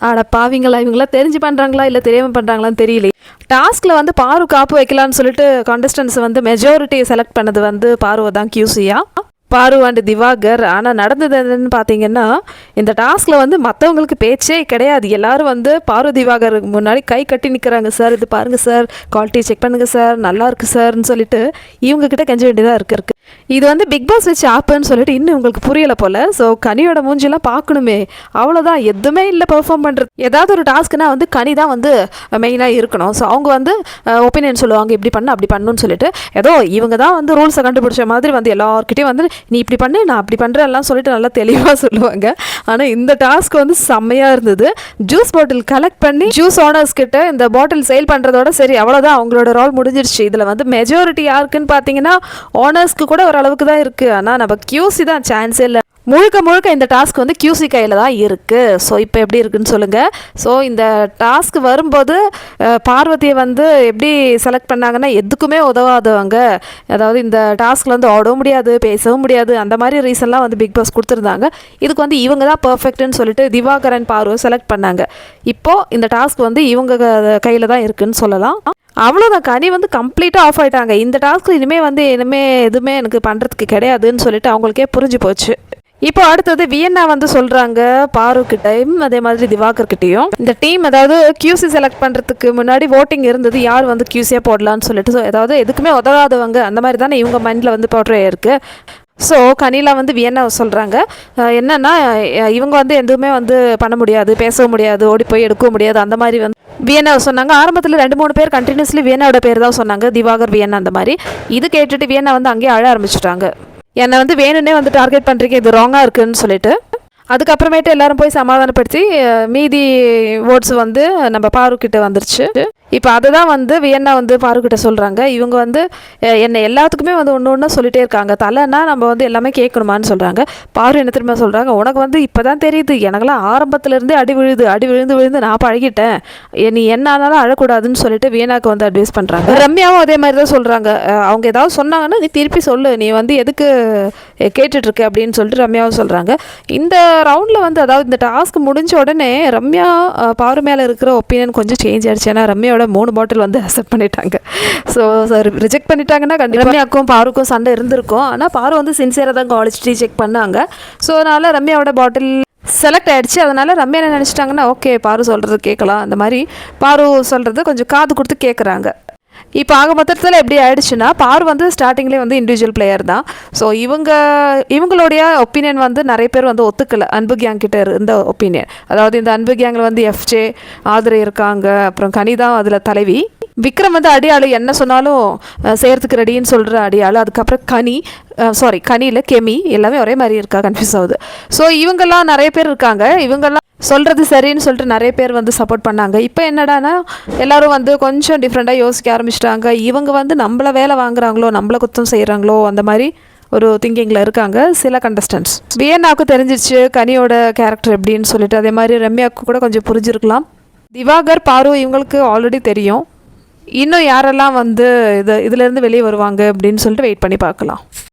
ஆட பாவிங்களா இவங்களாம் தெரிஞ்சு பண்ணுறாங்களா இல்லை தெரியாமல் பண்ணுறாங்களான்னு தெரியல டாஸ்கில் வந்து பாரு காப்பு வைக்கலான்னு சொல்லிட்டு கான்டெஸ்டன்ஸ் வந்து மெஜாரிட்டி செலக்ட் பண்ணது வந்து பாருவை தான் கியூசியா பாரு அண்டு திவாகர் ஆனால் நடந்தது என்னன்னு பார்த்தீங்கன்னா இந்த டாஸ்கில் வந்து மற்றவங்களுக்கு பேச்சே கிடையாது. எல்லாரும் வந்து பாரு திவாகருக்கு முன்னாடி கை கட்டி நிற்கிறாங்க சார் இது பாருங்கள் சார். குவாலிட்டி செக் பண்ணுங்கள் சார். நல்லா இருக்குது சார்னு சொல்லிட்டு இவங்கக்கிட்ட கெஞ்ச வேண்டியதாக இருக்கு இருக்கு. இது வந்து பிக் பாஸ் வச்சு ஆப்புன்னு சொல்லிட்டு இன்னும் உங்களுக்கு புரியல போல. ஸோ கனியோட மூஞ்சிலாம் பார்க்கணுமே. அவ்வளோதான் எதுவுமே இல்லை பெர்ஃபார்ம் பண்ணுறது ஏதாவது ஒரு டாஸ்க்குனா வந்து கனி தான் வந்து மெயினாக இருக்கணும். ஸோ அவங்க வந்து ஒப்பீனியன் சொல்லுவாங்க. இப்படி பண்ணு அப்படி பண்ணுன்னு சொல்லிட்டு. ஏதோ இவங்க தான் வந்து ரூல்ஸை கண்டுபிடிச்ச மாதிரி வந்து எல்லாருக்கிட்டையும் வந்து நீ இப்படி பண்ணு நான் அப்படி பண்ணுறேன் எல்லாம் சொல்லிட்டு நல்லா தெளிவாக சொல்லுவாங்க. ஆனால் இந்த டாஸ்க் வந்து செம்மையாக இருந்தது. ஜூஸ் பாட்டில் கலெக்ட் பண்ணி ஜூஸ் ஓனர்ஸ் கிட்ட இந்த பாட்டில் சேல் பண்ணுறதோட சரி அவ்வளோதான் அவங்களோட ரோல் முடிஞ்சிருச்சு. இதில் வந்து மெஜாரிட்டி யாருக்குன்னு பார்த்தீங்கன்னா ஓனர்ஸ்க்கு கூட கூட ஓரளவுக்கு தான் இருக்குது ஆனால் நம்ம கியூசி தான் சான்ஸே இல்லை. முழுக்க முழுக்க இந்த டாஸ்க் வந்து கியூசி கையில் தான் இருக்குது ஸோ இப்போ எப்படி இருக்குன்னு சொல்லுங்கள் ஸோ இந்த டாஸ்க் வரும்போது பார்வதியை வந்து எப்படி செலக்ட் பண்ணாங்கன்னா எதுக்குமே உதவாதவங்க அதாவது இந்த டாஸ்கில் வந்து ஓடவும் முடியாது பேசவும் முடியாது. அந்த மாதிரி ரீசன்லாம் வந்து பிக் பாஸ் கொடுத்துருந்தாங்க. இதுக்கு வந்து இவங்க தான் பர்ஃபெக்ட்னு சொல்லிட்டு திவாகரன் பார்வை செலக்ட் பண்ணாங்க. இப்போது இந்த டாஸ்க் வந்து இவங்க கையில் தான் இருக்குன்னு சொல்லலாம். அவ்வளோதான் கனி வந்து கம்ப்ளீட்டாக ஆஃப் ஆயிட்டாங்க. இந்த டாஸ்க்கு இனிமேல் வந்து இனிமேல் எதுவுமே எனக்கு பண்ணுறதுக்கு கிடையாதுன்னு சொல்லிட்டு அவங்களுக்கே புரிஞ்சு போச்சு. இப்போ அடுத்தது வியன்னா வந்து சொல்றாங்க பாருக்கிட்டையும் அதே மாதிரி திவாகர்கிட்டையும் இந்த டீம் அதாவது கியூசி செலக்ட் பண்றதுக்கு முன்னாடி ஓட்டிங் இருந்தது. யார் வந்து கியூசியா போடலாம்னு சொல்லிட்டு ஸோ அதாவது எதுக்குமே உதவாதவங்க அந்த மாதிரி தானே இவங்க மைண்ட்ல வந்து போடுற இருக்கு. ஸோ கனிலா வந்து வியன்னா சொல்கிறாங்க என்னென்னா இவங்க வந்து எதுவுமே வந்து பண்ண முடியாது பேசவும் முடியாது ஓடி போய் எடுக்கவும் முடியாது அந்த மாதிரி வந்து வியன்னாவை சொன்னாங்க. ஆரம்பத்தில் ரெண்டு மூணு பேர் கண்டினியூஸ்லி வியன்னாவோட பேர் தான் சொன்னாங்க. திவாகர் வியன்னா அந்த மாதிரி. இது கேட்டுட்டு வியன்னா வந்து அங்கேயே அழ ஆரம்பிச்சிட்டாங்க. என்னை வந்து வேணுன்னே வந்து டார்கெட் பண்ணுறீங்க இது ராங்காக இருக்குதுன்னு சொல்லிட்டு. அதுக்கப்புறமேட்டு எல்லாரும் போய் சமாதானப்படுத்தி மீதி ஓட்ஸ் வந்து நம்ம பாரு கிட்ட வந்துருச்சு. இப்போ அதை தான் வந்து வியன்னா வந்து பாரு கிட்ட சொல்கிறாங்க இவங்க வந்து என்னை எல்லாத்துக்குமே வந்து ஒன்று ஒன்று சொல்லிகிட்டே இருக்காங்க. தலைன்னா நம்ம வந்து எல்லாமே கேட்கணுமான்னு சொல்கிறாங்க பாரு என்ன திரும்ப சொல்கிறாங்க உனக்கு வந்து இப்போ தான் தெரியுது. எனக்கெல்லாம் ஆரம்பத்துலேருந்தே அடி விழுது அடி விழுந்து விழுந்து நான் பழகிட்டேன். நீ என்ன ஆனாலும் அழக்கூடாதுன்னு சொல்லிட்டு வியனாக்கு வந்து அட்வைஸ் பண்ணுறாங்க ரம்யாவும் அதே மாதிரி தான் சொல்கிறாங்க அவங்க ஏதாவது சொன்னாங்கன்னா நீ திருப்பி சொல்லு. நீ வந்து எதுக்கு அஹ், அப்படின்னு சொல்லிட்டு ரம்யாவும் சொல்கிறாங்க இந்த ரவுண்டில் வந்து அதாவது இந்த டாஸ்க் முடிஞ்ச உடனே ரம்யா அஹ், பாரு மேலே இருக்கிற ஒப்பீனியன் கொஞ்சம் சேஞ்ச் ஆயிடுச்சு. ஏன்னா ரம்யாவோட மூணு பாட்டில் வந்து அக்செப்ட் பண்ணிட்டாங்க. ஸோ சார் ரிஜெக்ட் பண்ணிட்டாங்கன்னா கண்டிப்பாக ரம்யாக்கும் பாருக்கும் சண்டை இருந்திருக்கும். ஆனால் பாரு வந்து சின்சியராக தான் குவாலிட்டி செக் பண்ணாங்க. ஸோ அதனால் ரம்யாவோட பாட்டில் செலக்ட் ஆகிடுச்சு அதனால் ரம்யா என்ன நினச்சிட்டாங்கன்னா ஓகே பாரு சொல்கிறது கேட்கலாம். அந்த மாதிரி பாரு சொல்கிறது கொஞ்சம் காது கொடுத்து கேட்குறாங்க இப்போ ஆக மொத்தத்தில் எப்படி ஆயிடுச்சுன்னா பார் வந்து ஸ்டார்டிங்லேயே வந்து இண்டிவிஜுவல் பிளேயர் தான். ஸோ இவங்க இவங்களுடைய ஒப்பீனியன் வந்து நிறைய பேர் வந்து ஒத்துக்கலை. அன்பு கேங் கிட்ட இருந்த ஒப்பீனியன் அதாவது இந்த அன்பு கேங்கில் வந்து எஃப்ஜே ஆதரவு இருக்காங்க. அப்புறம் கனிதா அதில் தலைவி. விக்ரம் வந்து அடியாளு. என்ன சொன்னாலும் செய்கிறதுக்கு ரெடின்னு சொல்கிற அடியாளு. அதுக்கப்புறம் கனி சாரி கனியில் கெமி. எல்லாமே ஒரே மாதிரி இருக்கா கன்ஃபியூஸ் ஆகுது. ஸோ இவங்கெல்லாம் நிறைய பேர் இருக்காங்க. இவங்கெல்லாம் சொல்கிறது சரின்னு சொல்லிட்டு நிறைய பேர் வந்து சப்போர்ட் பண்ணாங்க. இப்போ என்னடானா எல்லாரும் வந்து கொஞ்சம் டிஃப்ரெண்ட்டாக யோசிக்க ஆரம்பிச்சிட்டாங்க. இவங்க வந்து நம்மள வேலை வாங்குறாங்களோ நம்மள குத்தம் செய்கிறாங்களோ அந்த மாதிரி ஒரு திங்கிங்கில் இருக்காங்க சில கண்டஸ்டன்ஸ் வியன்னாவுக்கு தெரிஞ்சிச்சு கனியோட கேரக்டர் எப்படின்னு சொல்லிட்டு. அதே மாதிரி ரம்யாவுக்கு கூட கொஞ்சம் புரிஞ்சிருக்கலாம். திவாகர் பாரு இவங்களுக்கு ஆல்ரெடி தெரியும். இன்னும் யாரெல்லாம் வந்து இது இதுலேருந்து வெளியே வருவாங்க அப்படின்னு சொல்லிட்டு வெயிட் பண்ணி பார்க்கலாம்.